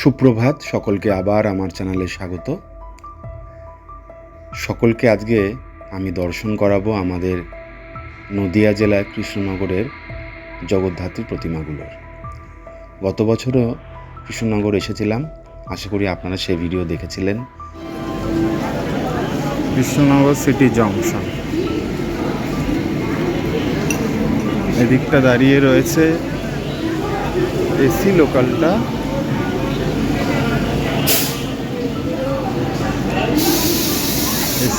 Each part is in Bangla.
সুপ্রভাত, সকলকে আবার আমার চ্যানেলে স্বাগত। সকলকে আজকে আমি দর্শন করাবো আমাদের নদিয়া জেলার কৃষ্ণনগরের জগদ্ধাত্রী প্রতিমাগুলোর। গত বছরও কৃষ্ণনগর এসেছিলাম, আশা করি আপনারা সেই ভিডিও দেখেছিলেন। Krishnanagar city junction. এদিকটা দাঁড়িয়ে রয়েছে এসি লোকালটা।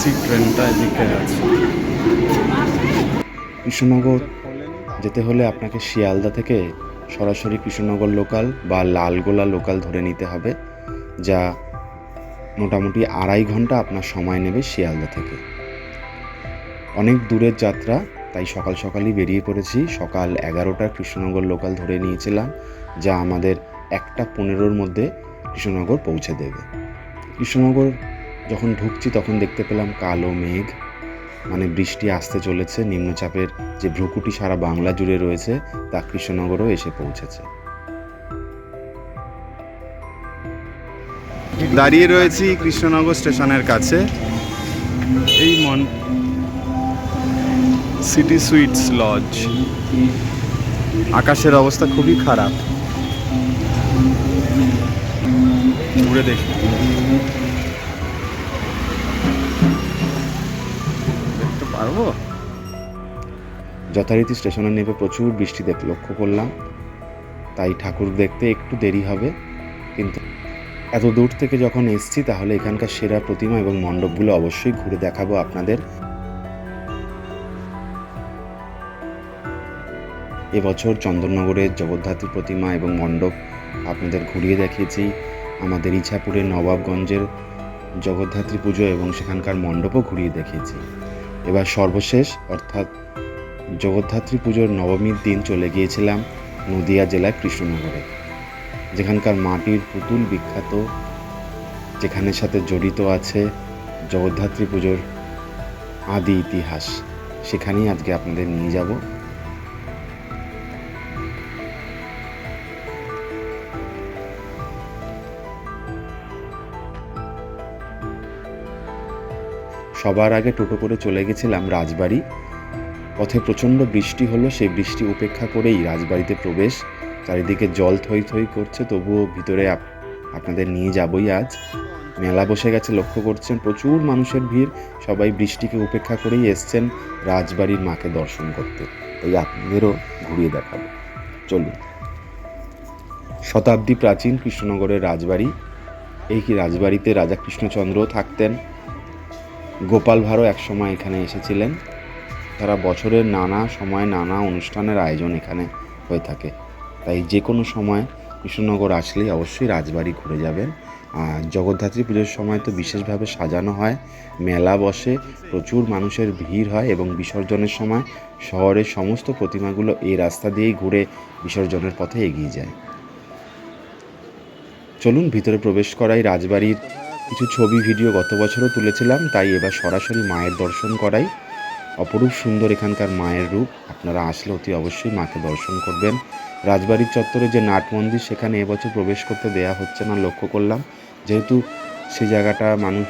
এসি ট্রেনটা এদিকে আছে। কৃষ্ণনগর যেতে হলে আপনাকে শিয়ালদা থেকে সরাসরি কৃষ্ণনগর লোকাল বা লালগোলা লোকাল ধরে নিতে হবে, যা মোটামুটি আড়াই ঘণ্টা আপনার সময় নেবে শিয়ালদা থেকে। অনেক দূরের যাত্রা, তাই সকাল সকালই বেরিয়ে পড়েছি। সকাল এগারোটা কৃষ্ণনগর লোকাল ধরে নিয়েছিলাম, যা আমাদের একটা পনেরোর মধ্যে কৃষ্ণনগর পৌঁছে দেবে। কৃষ্ণনগর যখন ঢুকছি তখন দেখতে পেলাম কালো মেঘ মানে বৃষ্টি আসতে চলেছে, নিম্নচাপের যে ভ্রুকুটি সারা বাংলা জুড়ে রয়েছে তা কৃষ্ণনগরও এসে পৌঁছেছে। দাঁড়িয়ে রয়েছি কৃষ্ণনগর স্টেশনের কাছে। এই মন, সিটি সুইটস লজ। আকাশের অবস্থা খুবই খারাপ। ঘুরে দেখি। পারব? যথারীতি স্টেশনে নেমে প্রচুর বৃষ্টি দেখ, লক্ষ্য করলাম। তাই ঠাকুর দেখতে একটু দেরি হবে, কিন্তু এত দূর থেকে যখন এসছি, তাহলে এখানকার সেরা প্রতিমা এবং মণ্ডপগুলো অবশ্যই ঘুরে দেখাবো আপনাদের। এবছর চন্দননগরের জগদ্ধাত্রী প্রতিমা এবং মণ্ডপ আপনাদের ঘুরিয়ে দেখিয়েছি। আমাদের ইছাপুরের নবাবগঞ্জের জগদ্ধাত্রী পুজো এবং সেখানকার মণ্ডপও ঘুরিয়ে দেখিয়েছি। সর্বশেষ, অর্থাৎ জগদ্ধাত্রী পুজোর নবমীর দিন চলে গিয়েছিলাম নদিয়া জেলার কৃষ্ণনগরে। যেখানকার মাটির পুতুল বিখ্যাত যেখানের সাথে জড়িত আছে জগদ্ধাত্রী পুজোর আদি ইতিহাস। সেখানেই আজকে আপনাদের নিয়ে যাব। সবার আগে টোটো করে চলে গেছিলাম রাজবাড়ি। পথে প্রচণ্ড বৃষ্টি হলো, সেই বৃষ্টি উপেক্ষা করেই রাজবাড়িতে প্রবেশ। চারিদিকে জল থই থই করছে, তবুও ভিতরে আপ- আপনাদের নিয়ে যাবই আজ। মেলা বসে গেছে, লক্ষ্য করছেন, প্রচুর মানুষের ভিড়। সবাই বৃষ্টিকে উপেক্ষা করেই এসছেন রাজবাড়ির মাকে দর্শন করতে। তাই আপনাদেরও ঘুরিয়ে দেখাবো। চলুন। শতাব্দী প্রাচীন কৃষ্ণনগরের রাজবাড়ি। এই কি রাজবাড়িতে রাজা কৃষ্ণচন্দ্র থাকতেন? গোপাল ভাঁড়ও একসময় এখানে এসেছিলেন। তারা বছরের নানা সময় নানা অনুষ্ঠানের আয়োজন এখানে হয়ে থাকে। তাই যে কোনো সময় কৃষ্ণনগর আসলেই অবশ্যই রাজবাড়ি ঘুরে যাবেন। আর জগদ্ধাত্রী পুজোর সময় তো বিশেষভাবে সাজানো হয়। মেলা বসে প্রচুর মানুষের ভিড় হয় এবং বিসর্জনের সময় শহরের সমস্ত প্রতিমাগুলো এই রাস্তা দিয়েই ঘুরে বিসর্জনের পথে এগিয়ে যায়। চলুন ভিতরে প্রবেশ করাই রাজবাড়ির কিছু ছবি, ভিডিও গত বছরও তুলেছিলাম, তাই এবার সরাসরি মায়ের দর্শন করাই। অপরূপ সুন্দর এখানকার মায়ের রূপ, আপনারা আসলে অতি অবশ্যই মাকে দর্শন করবেন। রাজবাড়ির চত্বরে যে নাট মন্দির, সেখানে এবছর প্রবেশ করতে দেয়া হচ্ছে না, লক্ষ্য করলাম। যেহেতু সে জায়গাটা মানুষ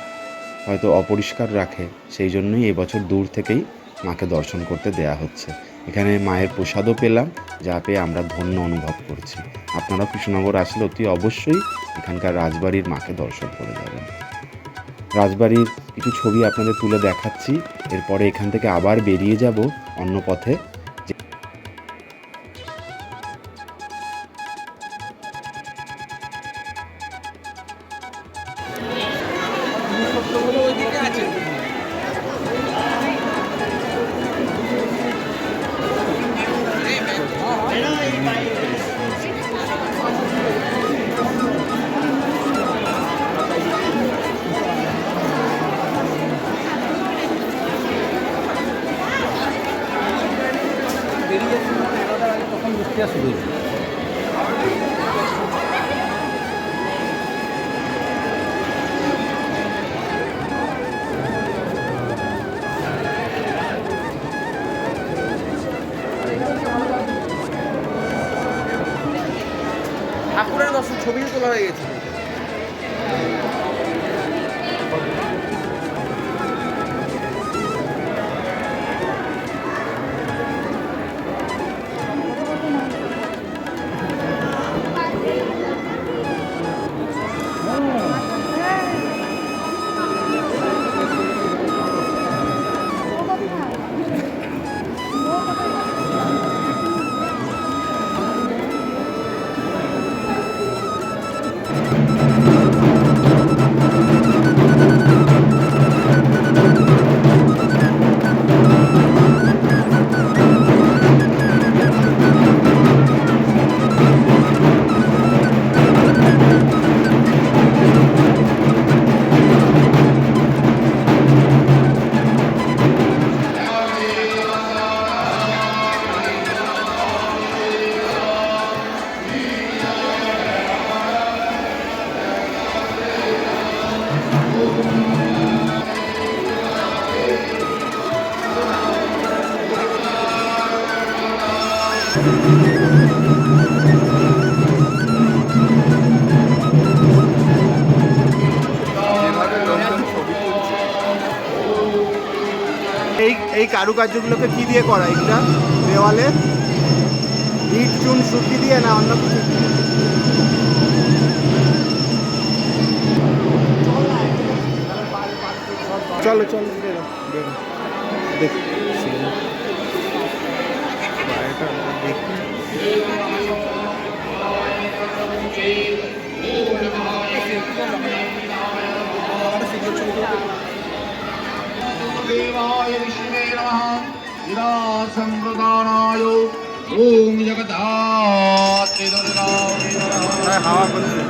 হয়তো অপরিষ্কার রাখে, সেই জন্যই এবছর দূর থেকেই মাকে দর্শন করতে দেয়া হচ্ছে। এখানে মায়ের প্রসাদও পেলাম, যা পেয়ে আমরা ধন্য অনুভব করছি। আপনারা কৃষ্ণনগর আসলে অতি অবশ্যই এখানকার রাজবাড়ির মাকে দর্শন করে যাবেন। রাজবাড়ির কিছু ছবি আপনাদের তুলে দেখাচ্ছি, এরপরে এখান থেকে আবার বেরিয়ে যাব অন্য পথে আগে তখন বৃষ্টি এই এই কারুকার্যগুলোকে কি দিয়ে করা এগুলা দেওয়ালে ইট চুন সুতি দিয়ে না অন্য কিছু চলো চলো দেখি দেখি देवाय विष्णवे नमः विरासम्प्रदानाय ॐ जगदात्रि হ্যাঁ, হাওয়া করছে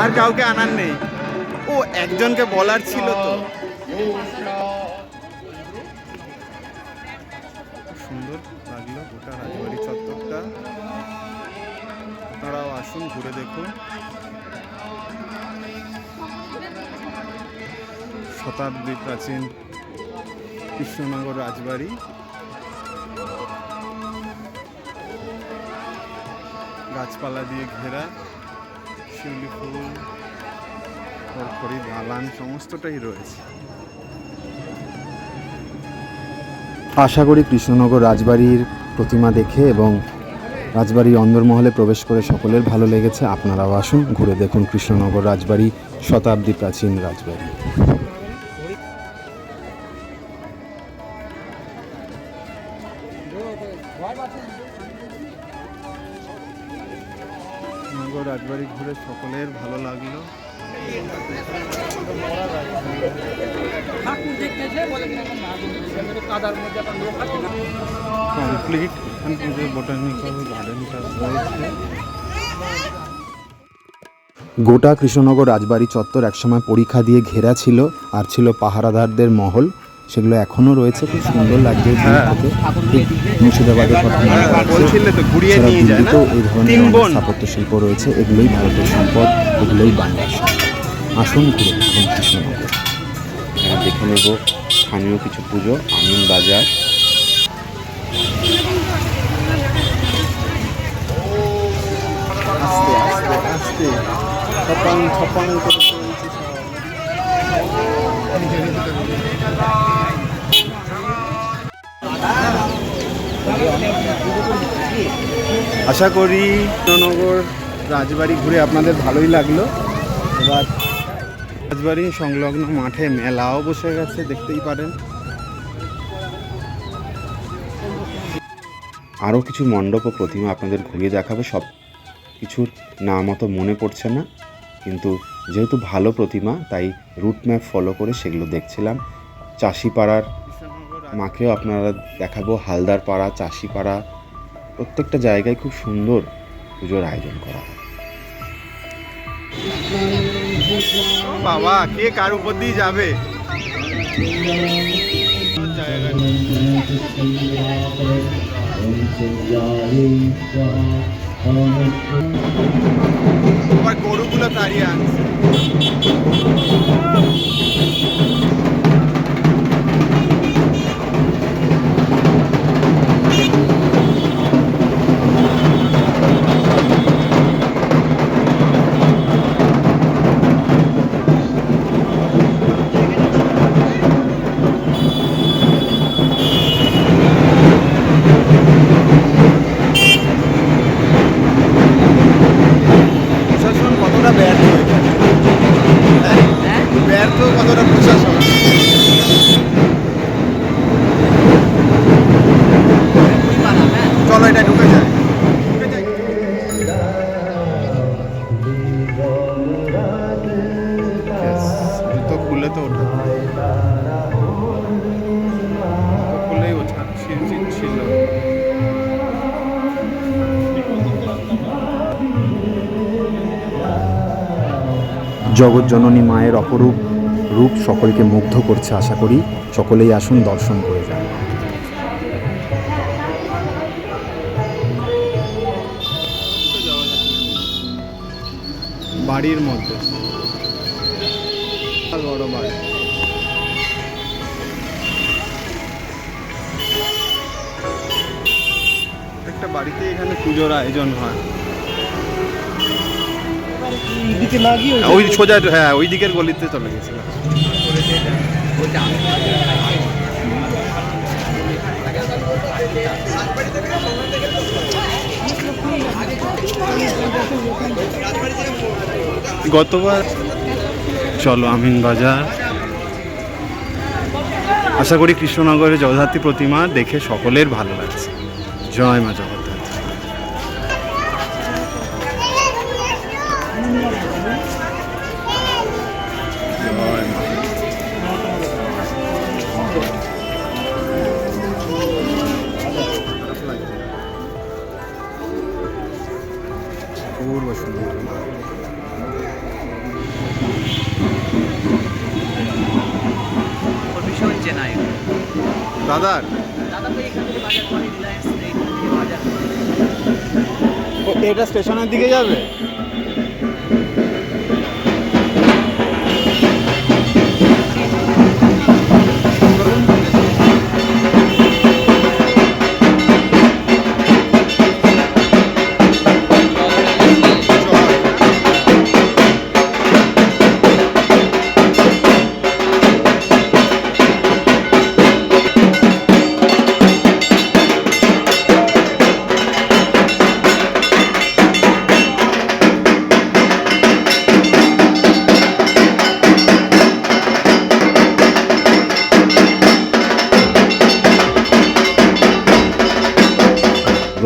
আর কাউকে আনার নেই ও একজনকে বলার ছিল তো সুন্দর লাগলো গোটা রাজবাড়ি চত্বরটা আপনারাও আসুন ঘুরে দেখুন শতাব্দী প্রাচীন কৃষ্ণনগর রাজবাড়ি। গাছপালা দিয়ে ঘেরা, শিউলি ফুল, খড়খড়ি দালান সমস্তটাই রয়েছে। আশা করি কৃষ্ণনগর রাজবাড়ির প্রতিমা দেখে এবং রাজবাড়ির অন্দরমহলে প্রবেশ করে সকলের ভালো লেগেছে। আপনারাও আসুন, ঘুরে দেখুন কৃষ্ণনগর রাজবাড়ি, শতাব্দী প্রাচীন রাজবাড়ি। কমপ্লিট এখান থেকে বোটানিক্যাল গার্ডেনটা রয়েছে। গোটা কৃষ্ণনগর রাজবাড়ি চত্বর একসময় পরীক্ষা দিয়ে ঘেরা ছিল আর ছিল পাহারাদারদের মহল। সেগুলো এখনও রয়েছে খুব সুন্দর লাগছে হ্যাঁ। মুর্শিদাবাদের কথা মনে হ্যাঁ? দিল্লিতেও এই ধরনের তিন অনেক বোন। স্থাপত্য শিল্প রয়েছে এগুলোই ভারতের সম্পদ এগুলোই বাংলার সম্পদ। আসুন ঘুরে দেখুন কৃষ্ণনগর। দেখে নেব। স্থানীয় কিছু পুজো আমিন বাজার। ছপাং ছপাং আশা করি কৃষ্ণনগর রাজবাড়ি ঘুরে আপনাদের ভালোই লাগল। এবার রাজবাড়ি সংলগ্ন মাঠে মেলাও বসে গেছে, দেখতেই পারেন। আরও কিছু মণ্ডপ ও প্রতিমা আপনাদের ঘুরিয়ে দেখাবে। সব কিছুর নাম অত মনে পড়ছে না। কিন্তু যেহেতু ভালো প্রতিমা তাই রুট ম্যাপ ফলো করে সেগুলো দেখছিলাম। চাষিপাড়ার মাকেও আপনারা দেখাবো। হালদার পাড়া চাষিপাড়া প্রত্যেকটা জায়গায় খুব সুন্দর পুজোর আয়োজন করা হয়। বাবা কে কার উপর দিয়ে যাবে? আবার গরুগুলো তাড়িয়ে আনছে। জগৎজননী মায়ের অপরূপ রূপ সকলকে মুগ্ধ করছে আশা করি সকলেই আসুন দর্শন করে যান। বাড়ির মধ্যে। বড় বাড়ি। একটা বাড়িতে এখানে পুজোর আয়োজন হয়। এদিকে না গিয়ে ওই সোজা হ্যাঁ ওই দিকের গলিতে চলে গেছিলাম। গতবার, চলো আমিন বাজার। আশা করি কৃষ্ণনগরের জগদ্ধাত্রী প্রতিমা দেখে সকলের ভালো লাগছে। জয় মা বাজার? এটা স্টেশনের দিকে যাবে?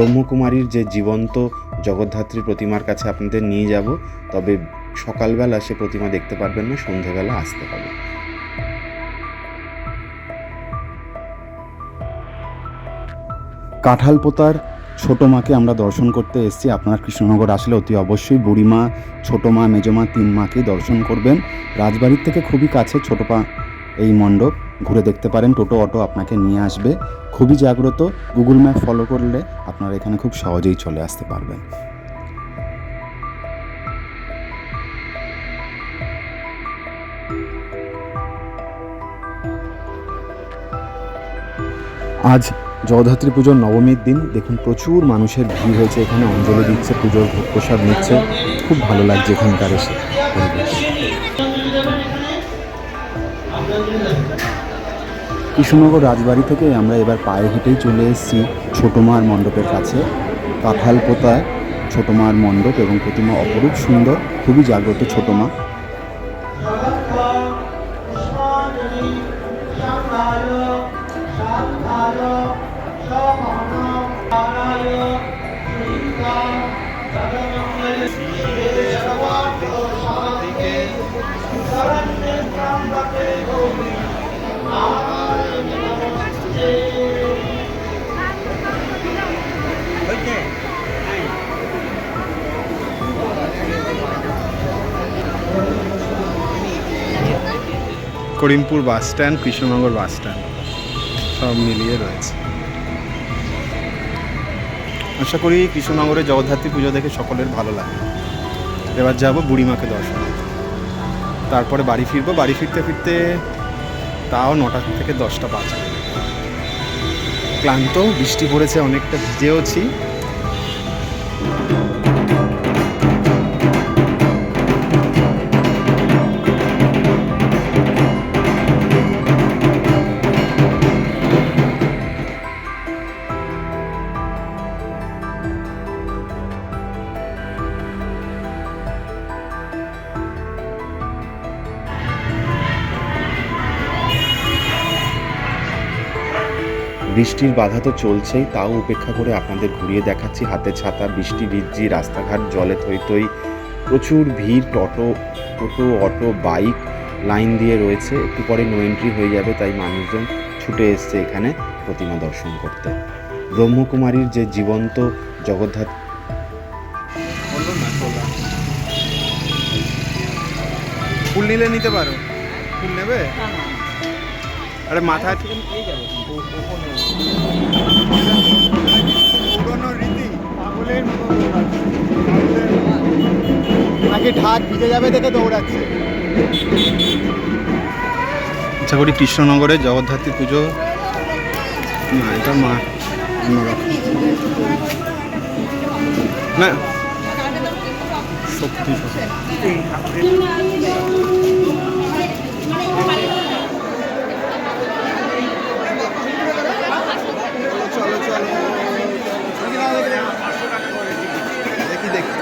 ব্রহ্মকুমারীর যে জীবন্ত জগদ্ধাত্রী প্রতিমার কাছে আপনাদের নিয়ে যাব, তবে সকালবেলা সে প্রতিমা দেখতে পারবেন না, সন্ধেবেলা আসতে হবে। কাঁঠালপোতার ছোট মাকে আমরা দর্শন করতে এসেছি, আপনারা কৃষ্ণনগর আসলে অতি অবশ্যই বুড়িমা, ছোট মা মেজমা তিন মাকে দর্শন করবেন। রাজবাড়ির থেকে খুবই কাছে ছোট পা এই মণ্ডপ। ঘুরে দেখতে পারেন, টোটো, অটো আপনাকে নিয়ে আসবে। খুবই জাগ্রত। গুগল ম্যাপ ফলো করলে আপনারা এখানে খুব সহজেই চলে আসতে পারবেন। আজ জগদ্ধাত্রী পুজোর নবমীর দিন। দেখুন, প্রচুর মানুষের ভিড় হয়েছে এখানে। অঞ্জলি দিচ্ছে, পুজোর ভোগ প্রসাদ নিচ্ছে। খুব ভালো লাগছে এখানকার এসে। কৃষ্ণনগর রাজবাড়ি থেকে আমরা এবার পায়ে হেঁটেই চলে এসেছি ছোটোমার মণ্ডপের কাছে। কাঁঠাল পোতায় ছোটোমার মণ্ডপ এবং প্রতিমা অপরূপ সুন্দর, খুবই জাগ্রত ছোটো Karimpur bus stand, Krishnanagar bus stand. সব মিলিয়ে রয়েছে। আশা করি কৃষ্ণনগরে জগদ্ধাত্রী পুজো দেখে সকলের ভালো লাগে এবার যাব বুড়িমাকে দর্শন। তারপরে বাড়ি ফিরবো। বাড়ি ফিরতে ফিরতে তাও নটা থেকে দশটা বাজবে। ক্লান্ত, বৃষ্টি পড়েছে, অনেকটা ভিজেওছি। বৃষ্টির বাধা তো চলছেই তাও উপেক্ষা করে আপনাদের ঘুরিয়ে দেখাচ্ছি হাতে ছাতা বৃষ্টি ভিজছি রাস্তাঘাট জলে থই থই প্রচুর ভিড় টোটো টোটো অটো বাইক লাইন দিয়ে রয়েছে একটু পরে নো এন্ট্রি হয়ে যাবে তাই মানুষজন ছুটে এসছে এখানে প্রতিমা দর্শন করতে ব্রহ্মকুমারীর যে জীবন্ত তোলা ফুল নিলে নিতে পারো ফুল নেবে আরে মাথায় নাকি আচ্ছা করি কৃষ্ণনগরে জগদ্ধাত্রী পুজো। না এটা মা অন্যরকম। না। সত্যি সত্যি চলো চলো দেখি দেখি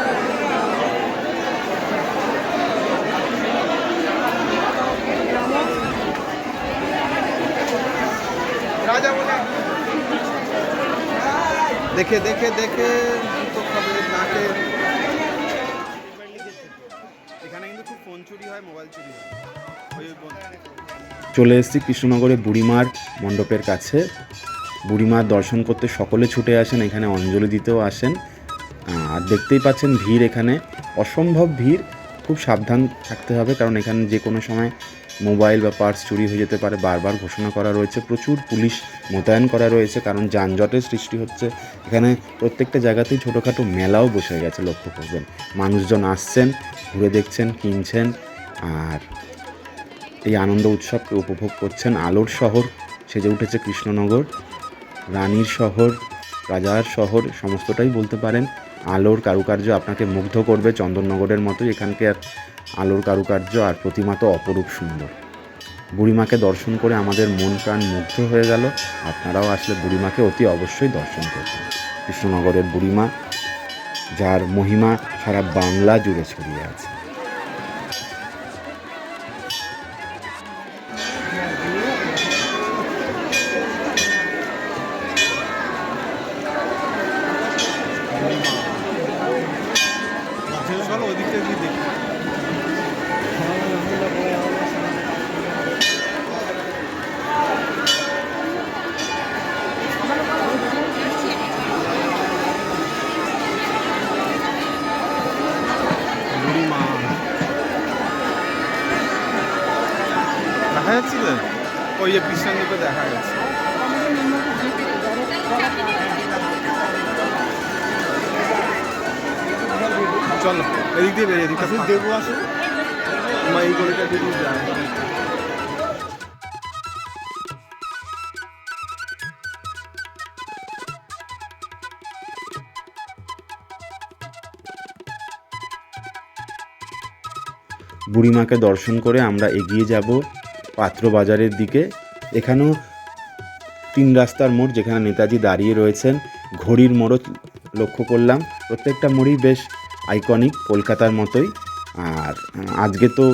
রাজা বলে দেখে দেখে দেখে। জুতো খাবে নাকে। এখানে কিন্তু খুব ফোন চুরি হয় মোবাইল চুরি হয়। ওই ওই চলে এসেছি কৃষ্ণনগরে বুড়িমার মণ্ডপের কাছে। বুড়িমার দর্শন করতে সকলে ছুটে আসেন এখানে অঞ্জলি দিতেও আসেন। আর দেখতেই পাচ্ছেন ভিড় এখানে। অসম্ভব ভিড়। খুব সাবধান থাকতে হবে কারণ এখানে যে কোনো সময় মোবাইল বা পার্স চুরি হয়ে যেতে পারে, বারবার ঘোষণা করা রয়েছে, প্রচুর পুলিশ মোতায়েন করা রয়েছে, কারণ যানজটের সৃষ্টি হচ্ছে। এখানে প্রত্যেকটা জায়গাতেই ছোটোখাটো মেলাও বসে গেছে, লক্ষ্য করবেন। মানুষজন আসছেন, ঘুরে দেখছেন, কিনছেন, আর এই আনন্দ উৎসবকে উপভোগ করছেন আলোর শহর, সেজে উঠেছে কৃষ্ণনগর, রানীর শহর, রাজার শহর, সমস্তটাই বলতে পারেন। আলোর কারুকার্য আপনাকে মুগ্ধ করবে, চন্দননগরের মতো এখানকার আলোর কারুকার্য আর প্রতিমা তো অপরূপ সুন্দর। বুড়িমাকে দর্শন করে আমাদের মন প্রাণ মুগ্ধ হয়ে গেল। আপনারাও আসলে বুড়িমাকে অতি অবশ্যই দর্শন করবেন। কৃষ্ণনগরের বুড়িমা, যার মহিমা সারা বাংলা জুড়ে ছড়িয়ে আছে। দেখা যাচ্ছে তো ওই যে কৃষ্ণ দিকে দেখা যাচ্ছে। চলো এদিক দিয়ে বেরিয়ে এদিকটা দেখব আসো মা এই গলিটা দিয়ে যায় বুড়িমাকে দর্শন করে আমরা এগিয়ে যাব পাত্র বাজারের দিকে। এখানেও তিন রাস্তার মোড় যেখানে নেতাজি দাঁড়িয়ে রয়েছেন। ঘড়ির মোড়ও লক্ষ্য করলাম। প্রত্যেকটা মোড়ই বেশ আইকনিক কলকাতার মতোই। আর আজকে তো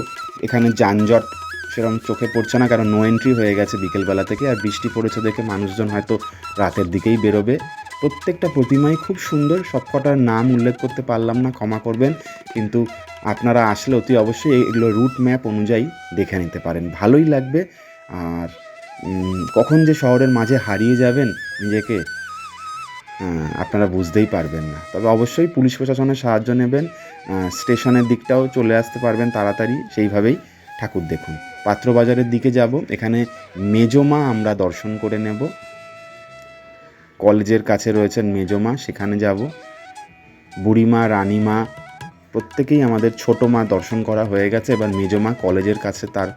এখানে যানজট সেরকম চোখে পড়ছে না, কারণ নো এন্ট্রি হয়ে গেছে বিকেলবেলা থেকে, আর বৃষ্টি পড়েছে দেখে মানুষজন হয়তো রাতের দিকেই বেরোবে। প্রত্যেকটা প্রতিমাই খুব সুন্দর, সবকটার নাম উল্লেখ করতে পারলাম না, ক্ষমা করবেন। কিন্তু আপনারা আসলে অতি অবশ্যই এগুলো রুট ম্যাপ অনুযায়ী দেখে নিতে পারেন। ভালোই লাগবে। আর কখন যে শহরের মাঝে হারিয়ে যাবেন নিজেকে আপনারা বুঝতেই পারবেন না। তবে অবশ্যই পুলিশ প্রশাসনের সাহায্য নেবেন। স্টেশনের দিকটাও চলে আসতে পারবেন তাড়াতাড়ি। সেইভাবেই ঠাকুর দেখুন। পাত্রবাজারের দিকে যাব। এখানে মেজমা আমরা দর্শন করে নেব। কলেজের কাছে রয়েছেন মেজমা। সেখানে যাব। বুড়িমা, রানীমা প্রত্যেকেই আমাদের ছোট মা দর্শন করা হয়ে গেছে। এবার মেজমা কলেজের কাছে তার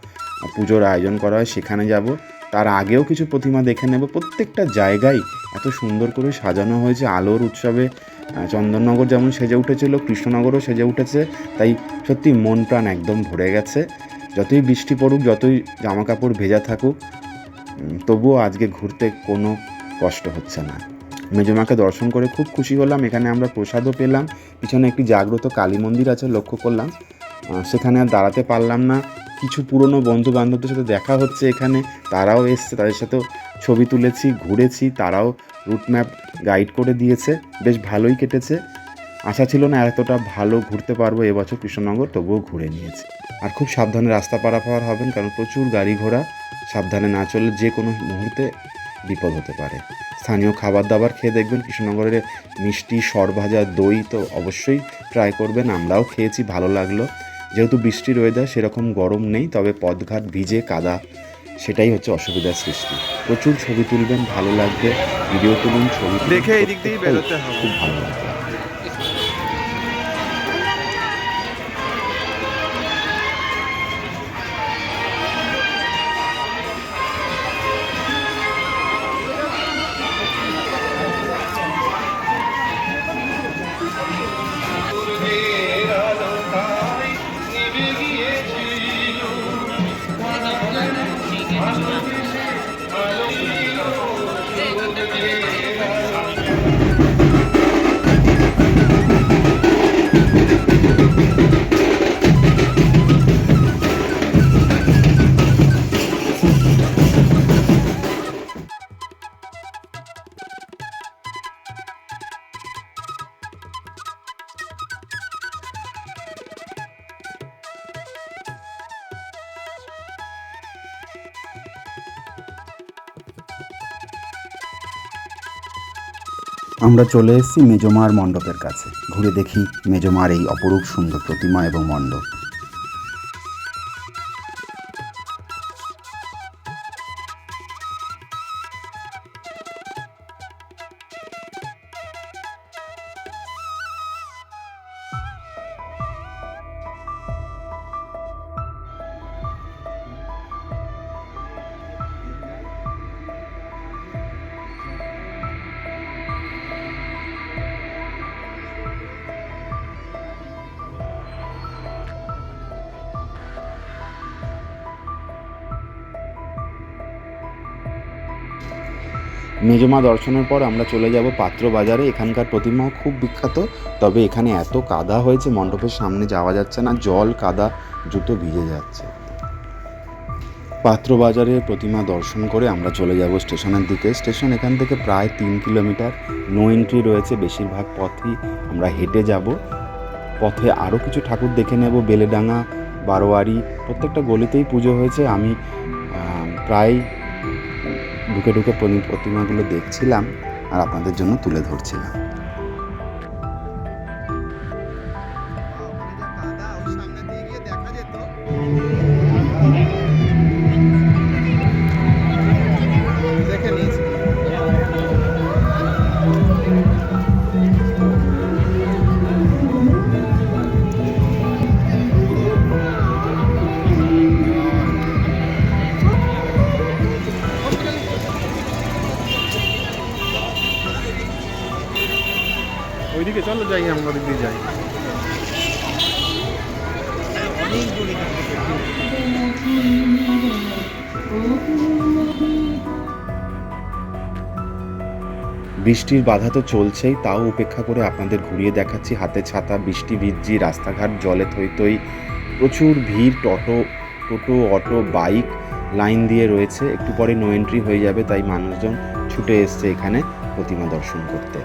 পুজোর আয়োজন করা হয়, সেখানে যাব। তার আগেও কিছু প্রতিমা দেখে নেব। প্রত্যেকটা জায়গায় এত সুন্দর করে সাজানো হয়েছে। আলোর উৎসবে চন্দননগর যেমন সেজে উঠেছিল, কৃষ্ণনগরও সেজে উঠেছে। তাই সত্যি মন প্রাণ একদম ভরে গেছে। যতই বৃষ্টি পড়ুক, যতই জামাকাপড় ভেজা থাকুক তবুও আজকে ঘুরতে কোনো কষ্ট হচ্ছে না। মেজমাকে দর্শন করে খুব খুশি হলাম। এখানে আমরা প্রসাদও পেলাম। পিছনে একটি জাগ্রত কালী মন্দির আছে, লক্ষ্য করলাম। সেখানে আর দাঁড়াতে পারলাম না। কিছু পুরনো বন্ধু বান্ধবদের সাথে দেখা হচ্ছে এখানে। তারাও এসছে, তাদের সাথেও ছবি তুলেছি, ঘুরেছি। তারাও রুট ম্যাপ গাইড করে দিয়েছে। বেশ ভালোই কেটেছে। আশা ছিল না এতটা ভালো ঘুরতে পারব এবছর কৃষ্ণনগর, তবুও ঘুরে নিয়েছি। আর খুব সাবধানে রাস্তা পারাপার হবেন, কারণ প্রচুর গাড়ি ঘোড়া। সাবধানে না চললে যে কোনো মুহূর্তে বিপদ হতে পারে। স্থানীয় খাবার দাবার খেয়ে দেখবেন কৃষ্ণনগরের মিষ্টি সরভাজা দই তো অবশ্যই ট্রাই করবেন আমরাও খেয়েছি ভালো লাগল। যেহেতু বৃষ্টির ওয়েদার সেরকম গরম নেই তবে পদঘাট ভিজে কাদা সেটাই হচ্ছে অসুবিধার সৃষ্টি। প্রচুর ছবি তুলবেন ভালো লাগবে ভিডিও তুলুন ছবি দেখে এই দিক দিয়েই বেরোতে হবে। খুব ভালো লাগবে। আমরা চলে এসেছি মেজমার মণ্ডপের কাছে। ঘুরে দেখি মেজমার এই অপরূপ সুন্দর প্রতিমা এবং মণ্ডপ। মেজমা দর্শনের পর আমরা চলে যাব পাত্র বাজারে। এখানকার প্রতিমাও খুব বিখ্যাত, তবে এখানে এত কাদা হয়েছে, মণ্ডপের সামনে যাওয়া যাচ্ছে না, জল, কাদা, জুতো ভিজে যাচ্ছে। পাত্র বাজারে প্রতিমা দর্শন করে আমরা চলে যাব স্টেশনের দিকে। স্টেশন এখান থেকে প্রায় তিন কিলোমিটার নো এন্ট্রি রয়েছে, বেশিরভাগ পথই আমরা হেঁটে যাব। পথে আরও কিছু ঠাকুর দেখে নেব, বেলেডাঙ্গা, বারোয়ারি, প্রত্যেকটা গলিতেই পুজো হয়েছে। আমি প্রায় ঢুকে ঢুকে প্রতি- প্রতিমাগুলো দেখছিলাম আর আপনাদের জন্য তুলে ধরছিলাম। ওইদিকে চলো যাই, আমরা দিয়ে যাই। বৃষ্টির বাধা তো চলছেই, তাও উপেক্ষা করে আপনাদের ঘুরিয়ে দেখাচ্ছি হাতে ছাতা, বৃষ্টি ভিজছি, রাস্তাঘাট জলে থই থই, প্রচুর ভিড়, টোটো টোটো, অটো, বাইক লাইন দিয়ে রয়েছে। একটু পরে নো এন্ট্রি হয়ে যাবে, তাই মানুষজন ছুটে এসছে এখানে প্রতিমা দর্শন করতে।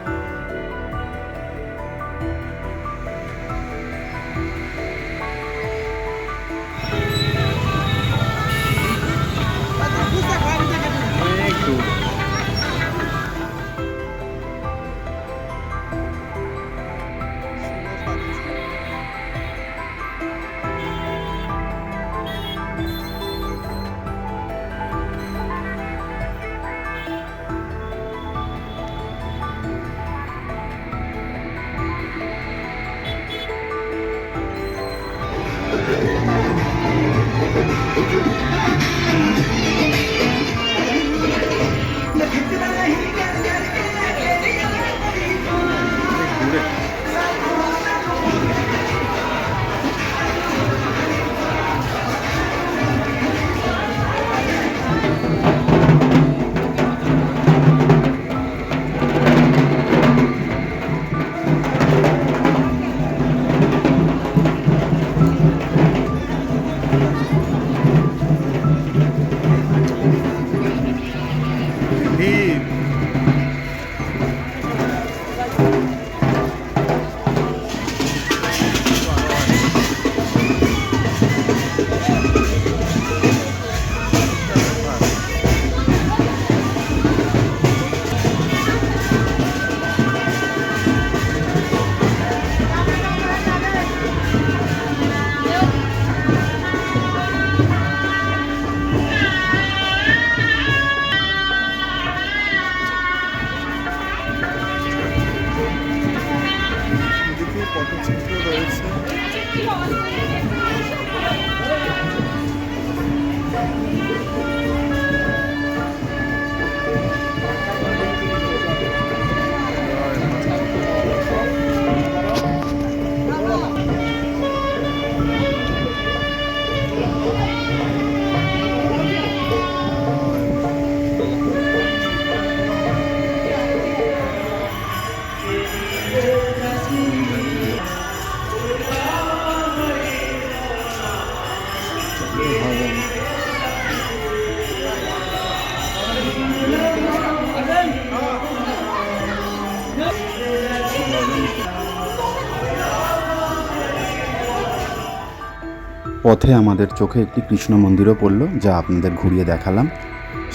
পথে আমাদের চোখে একটি কৃষ্ণ মন্দিরও পড়ল, যা আপনাদের ঘুরিয়ে দেখালাম।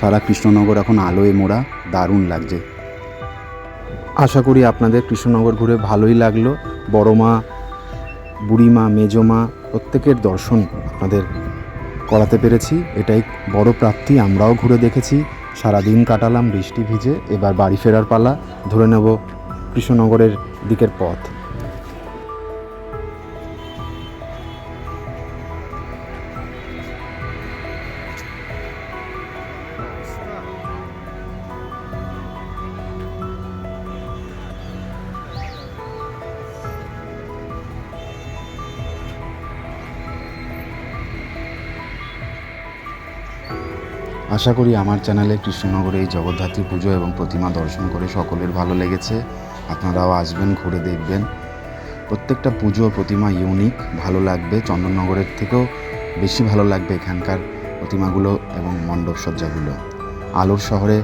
সারা কৃষ্ণনগর এখন আলোয় মোড়া, দারুণ লাগছে। আশা করি আপনাদের কৃষ্ণনগর ঘুরে ভালোই লাগল। বড় মা বুড়িমা মেজমা প্রত্যেকের দর্শন আপনাদের করাতে পেরেছি। এটাই বড় প্রাপ্তি, আমরাও ঘুরে দেখেছি। সারা দিন কাটালাম বৃষ্টি ভিজে, এবার বাড়ি ফেরার পালা। ধরে নেব কৃষ্ণনগরের দিকের পথ। আশা করি আমার চ্যানেলে কৃষ্ণনগরে এই জগদ্ধাত্রী পুজো এবং প্রতিমা দর্শন করে সকলের ভালো লেগেছে। আপনারাও আসবেন, ঘুরে দেখবেন। প্রত্যেকটা পুজো প্রতিমা ইউনিক ভালো লাগবে। চন্দননগরের থেকেও বেশি ভালো লাগবে এখানকার প্রতিমাগুলো এবং মণ্ডপ সজ্জাগুলো। আলোর শহরে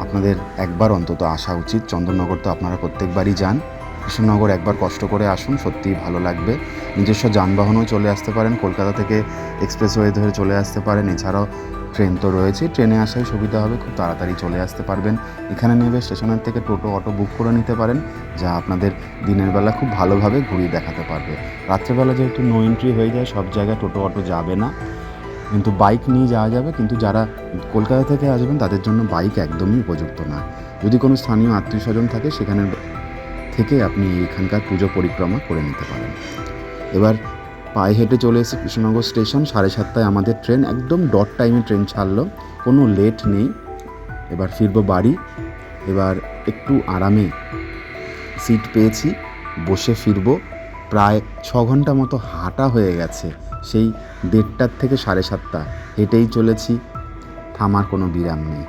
আপনাদের একবার অন্তত আসা উচিত। চন্দননগর তো আপনারা প্রত্যেকবারই যান। কৃষ্ণনগর একবার কষ্ট করে আসুন, সত্যিই ভালো লাগবে। নিজস্ব যানবাহনও চলে আসতে পারেন। কলকাতা থেকে এক্সপ্রেসওয়ে ধরে চলে আসতে পারেন। এছাড়াও ট্রেন তো রয়েছে, ট্রেনে আসায় সুবিধা হবে, খুব তাড়াতাড়ি চলে আসতে পারবেন। এখানে নেবে স্টেশনের থেকে টোটো, অটো বুক করে নিতে পারেন, যা আপনাদের দিনের বেলা খুব ভালোভাবে ঘুরিয়ে দেখাতে পারবে। রাত্রেবেলা যেহেতু নো এন্ট্রি হয়ে যায়, সব জায়গায় টোটো, অটো যাবে না। কিন্তু বাইক নিয়ে যাওয়া যাবে, কিন্তু যারা কলকাতা থেকে আসবেন, তাদের জন্য বাইক একদমই উপযুক্ত না। যদি কোনো স্থানীয় আত্মীয় স্বজন থাকে সেখানে থেকে আপনি এখানকার পুজো পরিক্রমা করে নিতে পারেন। এবার পায়ে হেঁটে চলে এসে কৃষ্ণনগর স্টেশন, সাড়ে সাতটায় আমাদের ট্রেন, একদম ডট টাইমে ট্রেন ছাড়লো। কোনো লেট নেই। এবার ফিরবো বাড়ি। এবার একটু আরামে সিট পেয়েছি। বসে ফিরবো। প্রায় ছ ঘণ্টা মতো হাঁটা হয়ে গেছে। সেই দেড়টার থেকে সাড়ে সাতটা। হেঁটেই চলেছি। থামার কোনো বিরাম নেই।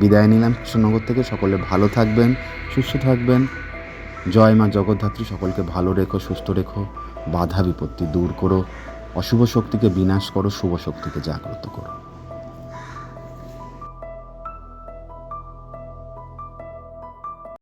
বিদায় নিলাম কৃষ্ণনগর থেকে। সকলে ভালো থাকবেন, সুস্থ থাকবেন। জয় মা জগদ্ধাত্রী। সকলকে ভালো রেখো, সুস্থ রেখো। বাধা বিপত্তি দূর করো অশুভ শক্তিকে বিনাশ করো শুভ শক্তিকে জাগ্রত করো।